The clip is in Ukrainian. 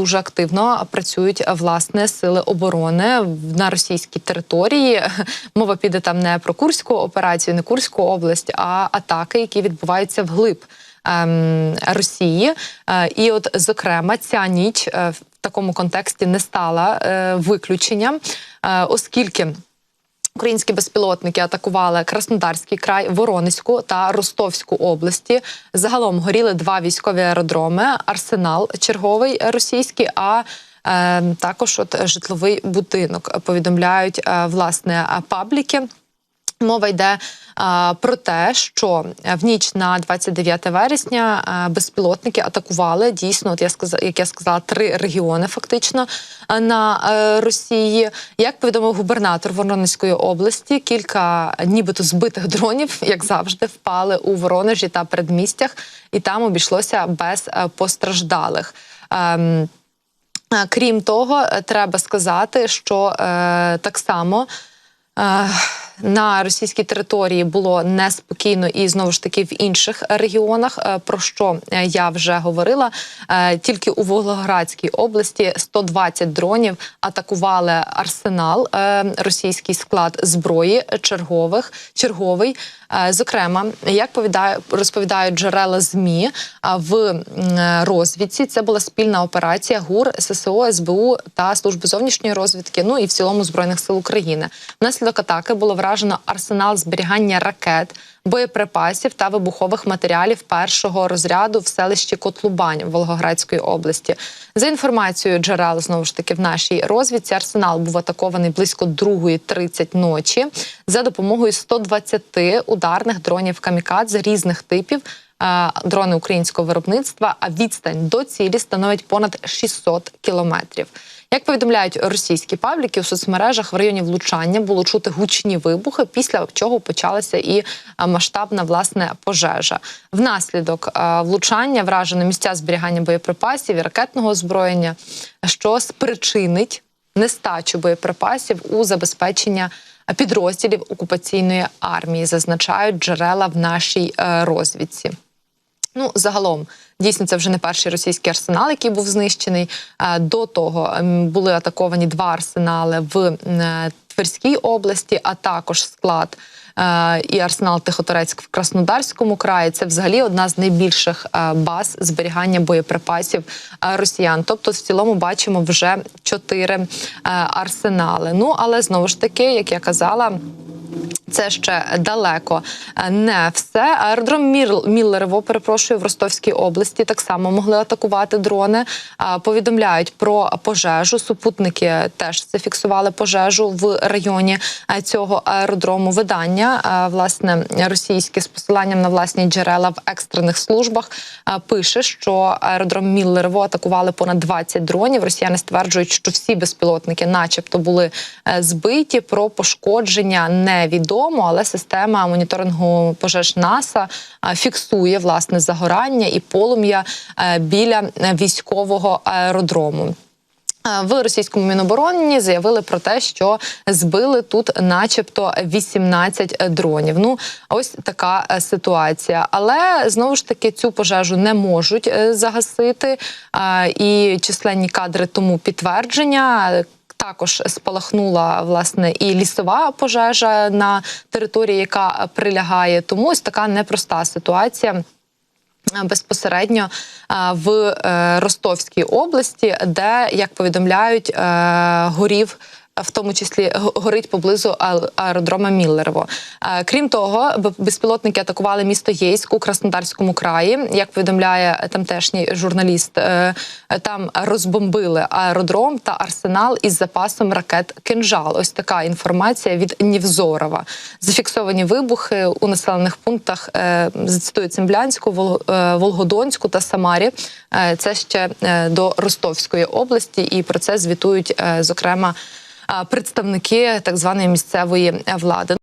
Дуже активно працюють власне сили оборони на російській території. Мова піде там не про Курську операцію, не Курську область, а атаки, які відбуваються вглиб ем, Росії. Е, І, от, зокрема, ця ніч е, в такому контексті не стала е, виключенням, е, оскільки. Українські безпілотники атакували Краснодарський край, Воронезьку та Ростовську області. Загалом горіли два військові аеродроми: арсенал черговий російський, а е, також от житловий будинок. Повідомляють е, власне пабліки. Мова йде а, про те, що в ніч на 29 вересня а, безпілотники атакували дійсно, от я сказала, як я сказала, три регіони фактично на е, Росії. Як повідомив губернатор Воронезької області, кілька нібито збитих дронів, як завжди, впали у Воронежі та передмістях, і там обійшлося без е, постраждалих. Ем, Е, Крім того, е, треба сказати, що е, так само. е, На російській території було неспокійно і знову ж таки в інших регіонах. е, Про що е, я вже говорила. Е, Тільки у Волгоградській області 120 дронів атакували арсенал, російський склад зброї чергових черговий. Зокрема, як повідає розповідають джерела змі в розвідці, це була спільна операція ГУР, ССО, СБУ та служби зовнішньої розвідки. Ну і в цілому збройних сил України. Внаслідок атаки було вражено арсенал зберігання ракет. Боєприпасів та вибухових матеріалів першого розряду в селищі Котлубань Волгоградської області. За інформацією джерел знову ж таки в нашій розвідці, арсенал був атакований близько 2.30 ночі за допомогою 120 ударних дронів камікадзе різних типів. Дрони українського виробництва, а відстань до цілі становить понад 600 кілометрів. Як повідомляють російські пабліки у соцмережах в районі влучання було чути гучні вибухи, після чого почалася і масштабна власне пожежа. Внаслідок влучання вражено місця зберігання боєприпасів і ракетного озброєння, що спричинить нестачу боєприпасів у забезпечення підрозділів окупаційної армії, зазначають джерела в нашій е, розвідці. Ну, загалом, дійсно, це вже не перший російський арсенал, який був знищений. Е, До того ем, були атаковані два арсенали в е, Тверській області, а також склад е, і арсенал Тихоторецьк в Краснодарському краї. Це взагалі одна з найбільших баз зберігання боєприпасів росіян. Тобто, в цілому бачимо вже чотири арсенали. Ну але знову ж таки, як я казала. Це ще далеко е, не все. Аеродром Міллерово, перепрошую, в Ростовській області так само могли атакувати дрони. Повідомляють про пожежу. Супутники теж зафіксували пожежу в районі е, цього аеродрому. Видання е, власне російське з посиланням на власні джерела в екстрених службах е, пише, що аеродром Міллерово атакували понад 20 дронів. Росіяни стверджують, що всі безпілотники, начебто, були е, збиті. Про пошкодження невідомо, але система моніторингу пожеж НАСА фіксує власне загорання і полум'я е, біля е, військового аеродрому. Е, В російському мінобороні заявили про те, що збили тут, начебто, 18 дронів. Ну ось така ситуація. Але знову ж таки цю пожежу не можуть загасити. І численні кадри тому підтвердження. Також спалахнула власне і лісова пожежа на території, яка прилягає. Тому ось така непроста ситуація. е, Безпосередньо е, в е, Ростовській області, де як повідомляють, горів. В тому числі горить поблизу аеродрома Міллерово. Крім того, безпілотники атакували місто Єйськ у Краснодарському краї. Як повідомляє тамтешній журналіст, е, там розбомбили аеродром та арсенал із запасом ракет «Кинжал». Ось така інформація від Нівзорова. Зафіксовані вибухи у населених пунктах е, зацитую Цимблянську, е, Волгодонську та Самарі. Це ще до Ростовської області, і про це звітують зокрема представники так званої місцевої влади.